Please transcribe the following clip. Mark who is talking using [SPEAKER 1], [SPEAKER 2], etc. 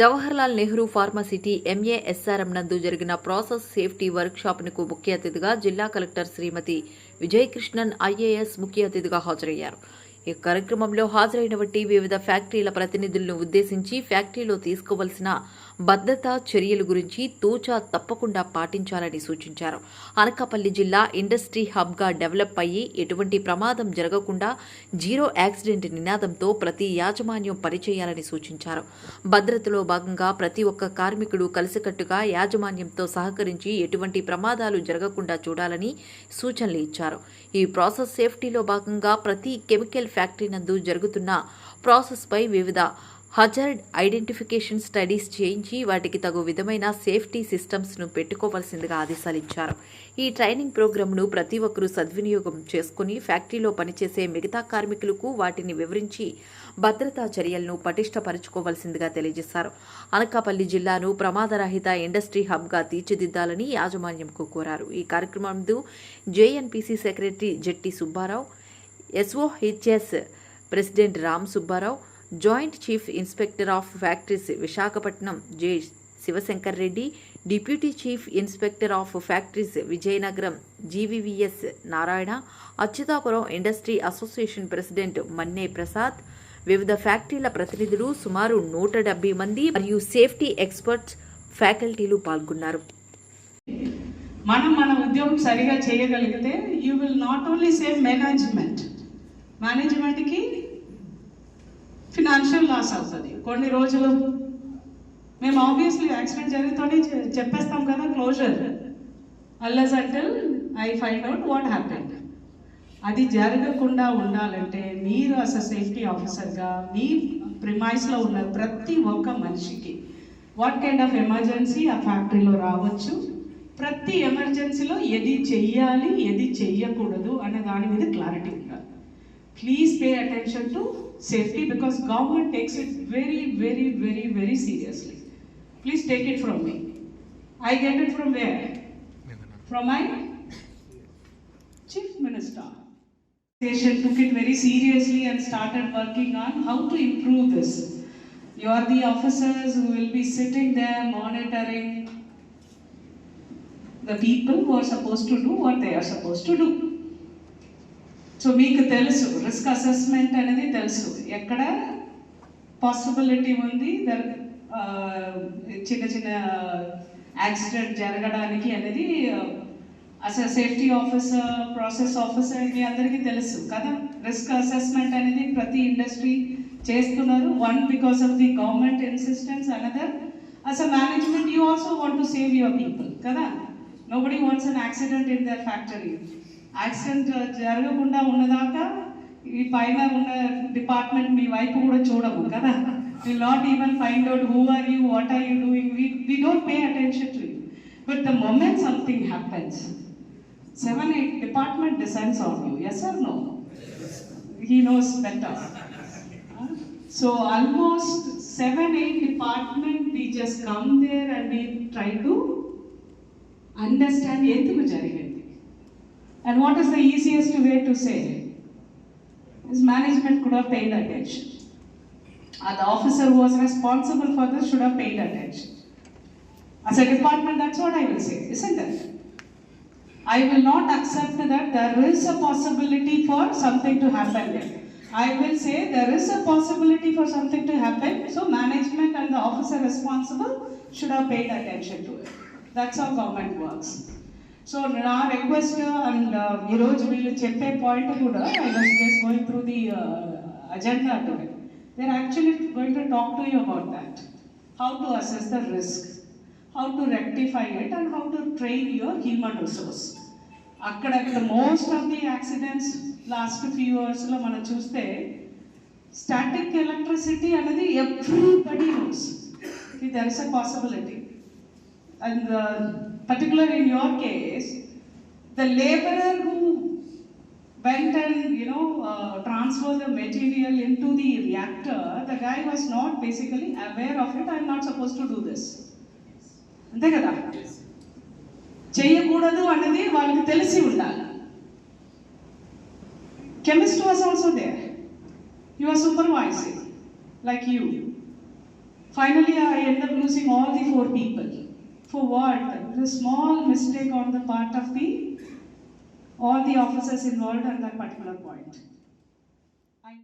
[SPEAKER 1] జవహర్లాల్ నెహ్రూ ఫార్మసిటీ ఎంఏఎస్ఆర్ఎం నందు జరిగిన process safety work షాప్కు ముఖ్య అతిథిగా జిల్లా కలెక్టర్ శ్రీమతి విజయకృష్ణన్ ఐఏఎస్ ముఖ్య అతిథిగా హాజరయ్యారు. ఈ కార్యక్రమంలో హాజరైన వంటి వివిధ ఫ్యాక్టరీల ప్రతినిధులను ఉద్దేశించి ఫ్యాక్టరీలో తీసుకోవలసిన భద్రతా చర్యల గురించి తూచా తప్పకుండా పాటించాలని సూచించారు. అనకాపల్లి జిల్లా ఇండస్ట్రీ హబ్గా డెవలప్ అయ్యి ఎటువంటి ప్రమాదం జరగకుండా జీరో యాక్సిడెంట్ నినాదంతో ప్రతి యాజమాన్యం పనిచేయాలని సూచించారు. భద్రతలో భాగంగా ప్రతి ఒక్క కార్మికుడు కలిసికట్టుగా యాజమాన్యంతో సహకరించి ఎటువంటి ప్రమాదాలు జరగకుండా చూడాలని సూచనలు ఇచ్చారు. ఈ ప్రాసెస్ సేఫ్టీలో భాగంగా ప్రతి కెమికల్ ఫ్యాక్టరీ నందు జరుగుతున్న ప్రాసెస్పై వివిధ హజార్డ్ ఐడెంటిఫికేషన్ స్టడీస్ చేయించి వాటికి తగు విధమైన సేఫ్టీ సిస్టమ్స్ను పెట్టుకోవాల్సిందిగా ఆదేశాలు ఇచ్చారు ఈ ట్రైనింగ్ ప్రోగ్రాంను ప్రతి ఒక్కరూ సద్వినియోగం చేసుకుని ఫ్యాక్టరీలో పనిచేసే మిగతా కార్మికులకు వాటిని వివరించి భద్రతా చర్యలను పటిష్టపరచుకోవాల్సిందిగా తెలియజేశారు. అనకాపల్లి జిల్లాను ప్రమాదరహిత ఇండస్ట్రీ హబ్గా తీర్చిదిద్దాలని యాజమాన్యంకు కోరారు. ఈ కార్యక్రమంలో JNPC secretary Jetti Subbarao SOHS president Ram Subbarao joint chief inspector of factories Visakhapatnam J Shivashankar Reddy deputy chief inspector of factories Vizianagaram GVVS Narayana Achutapuram industry association president Manne Prasad వివిధ ఫ్యాక్టరీల ప్రతినిధులు సుమారు నూట డెబ్బై మంది మరియు safety experts ఫ్యాకల్టీలు పాల్గొన్నారు.
[SPEAKER 2] మనం మన ఉద్యోగం సరిగా చేయగలిగితే you will not only save management మేనేజ్మెంట్కి ఫినాన్షియల్ లాస్ అవుతుంది. కొన్ని రోజులు మేము ఆబ్వియస్లీ యాక్సిడెంట్ జరిగితేనే చెప్పేస్తాం కదా closure unless until I find out what happened అది జరగకుండా ఉండాలంటే మీరు అస సేఫ్టీ ఆఫీసర్గా మీ ప్రిమైస్లో ఉన్న ప్రతి ఒక్క మనిషికి వాట్ కైండ్ ఆఫ్ ఎమర్జెన్సీ ఆ ఫ్యాక్టరీలో రావచ్చు. ప్రతి ఎమర్జెన్సీలో ఏది చెయ్యాలి ఏది చెయ్యకూడదు అనే దాని మీద క్లారిటీ ఉండాలి. please pay attention to safety because government takes it very, very, very, very seriously. Please take it from me. I get it from where? From my chief minister. Station took it very seriously and started working on how to improve this. You are the officers who will be sitting there monitoring the people who are supposed to do what they are supposed to do. So మీకు తెలుసు risk assessment అనేది తెలుసు. ఎక్కడ possibility ఉంది? There చిన్న చిన్న accident జరగడానికి అనేది అసలు సేఫ్టీ ఆఫీసర్ ప్రాసెస్ ఆఫీసర్ మీ అందరికీ తెలుసు కదా? రిస్క్ అసెస్మెంట్ అనేది ప్రతి ఇండస్ట్రీ చేస్తున్నారు. One because of the government insistence another as a management you also want to save your people కదా? Nobody wants an accident in their factory accident జరగకుండా ఉన్నదాకా ఈ పైన ఉన్న డిపార్ట్మెంట్ మీ వైపు కూడా చూడము కదా. Will not even find out who are you what are you doing we we don't pay attention to you but the moment something happens seven eight department descends on you yes or no he knows better so almost seven eight department we just come there and we try to understand ఎందుకు జరిగింది. And what is the easiest way to say? Is management could have paid attention. And the officer who was responsible for this should have paid attention. As a department, that's what I will say, isn't it? I will not accept that there is a possibility for something to happen. I will say there is a possibility for something to happen, so management and the officer responsible should have paid attention to it. That's how government works. So నా request and ఈరోజు వీళ్ళు చెప్పే point కూడా I was just going through the agenda today they actually going to talk to you about that how to assess the risk how to rectify it and how to train your human resource అక్కడక్కడ most of the accidents last few ఇయర్స్లో మనం చూస్తే static electricity అనేది everybody knows there is a possibility and uh, particularly in your case, the laborer who went and you know uh, transfer the material into the reactor, the guy was not basically aware of it. I'm not supposed to do this. అంతే కదా చేయకూడదు అన్నది వాళ్ళకి తెలిసి ఉండాలి chemist was also there you are supervising like you Finally, I end up losing all the four people. for what? A small mistake on the part of the all the officers involved at that particular point.